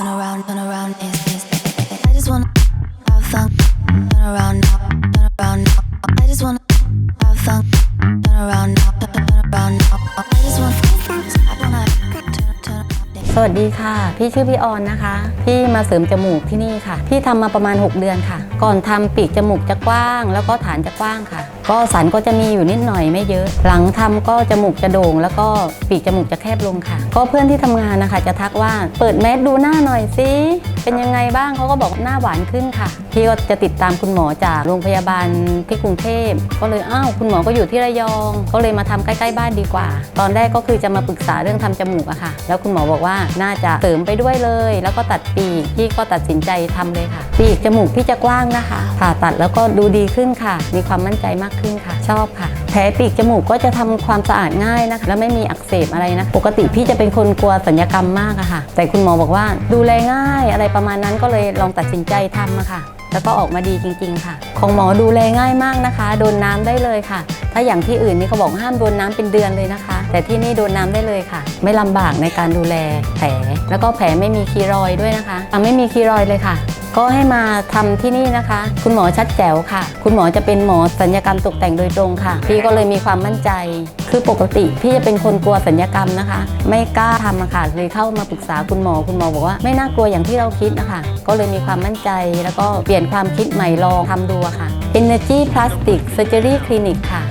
turn around, turn around. I just wanna have fun, turn around วัสดีค่ะ พี่ชื่อพี่ออนนะคะ พี่มาเสริมจมูกที่นี่ค่ะ พี่ทำมาประมาณ 6 เดือนค่ะ ก่อนทำปีกจมูกจะกว้าง แล้วก็ฐานจะกว้างค่ะ ก็สันก็จะมีอยู่นิดหน่อยไม่เยอะ หลังทำก็จมูกจะโด่ง แล้วก็ปีกจมูกจะแคบลงค่ะ ก็เพื่อนที่ทำงานนะคะ จะทักว่าเปิดแมสดูหน้าหน่อยสิเป็นยังไงบ้างเขาก็บอกหน้าหวานขึ้นค่ะ พี่ก็จะติดตามคุณหมอจากโรงพยาบาลที่กรุงเทพก็เลยอ้าวคุณหมอก็อยู่ที่ระยอง ก็เลยมาทำใกล้ๆบ้านดีกว่า ตอนแรกก็คือจะมาปรึกษาเรื่องทำจมูกอะค่ะ แล้วคุณหมอบอกว่าน่าจะเสริมไปด้วยเลย แล้วก็ตัดปีกพี่ก็ตัดสินใจทำเลยค่ะ ปีกจมูกพี่จะกว้างนะคะ ผ่าตัดแล้วก็ดูดีขึ้นค่ะ มีความมั่นใจมากขึ้นค่ะ ชอบค่ะแผลปีกจมูกก็จะทำความสะอาดง่ายนะคะแล้วไม่มีอักเสบอะไรนะ ปกติพี่จะเป็นคนกลัวสัญญกรรมมากอะค่ะ แต่คุณหมอบอกว่าดูแลง่ายอะไรประมาณนั้นก็เลยลองตัดสินใจทำอะค่ะแล้วก็ออกมาดีจริง ๆ ค่ะ ของหมอดูแลง่ายมากนะคะ โดนน้ำได้เลยค่ะ ถ้าอย่างที่อื่นนี่เขาบอกห้ามโดนน้ำเป็นเดือนเลยนะคะ แต่ที่นี่โดนน้ำได้เลยค่ะ ไม่ลำบากในการดูแลแผล แล้วก็แผลไม่มีคีรอยด้วยนะคะไม่มีคีรอยเลยค่ะก็ให้มาทำที่นี่นะคะ คุณหมอชัดแจ๋วค่ะ คุณหมอจะเป็นหมอสัญญกรรมตกแต่งโดยตรงค่ะ พี่ก็เลยมีความมั่นใจ คือปกติพี่จะเป็นคนกลัวสัญญกรรมนะคะ ไม่กล้าทำอะค่ะเลยเข้ามาปรึกษาคุณหมอคุณหมอบอกว่าไม่น่ากลัวอย่างที่เราคิดนะคะ ก็เลยมีความมั่นใจ แล้วก็เปลี่ยนความคิดใหม่ลองทำดูค่ะ Energy Plastic Surgery Clinic ค่ะ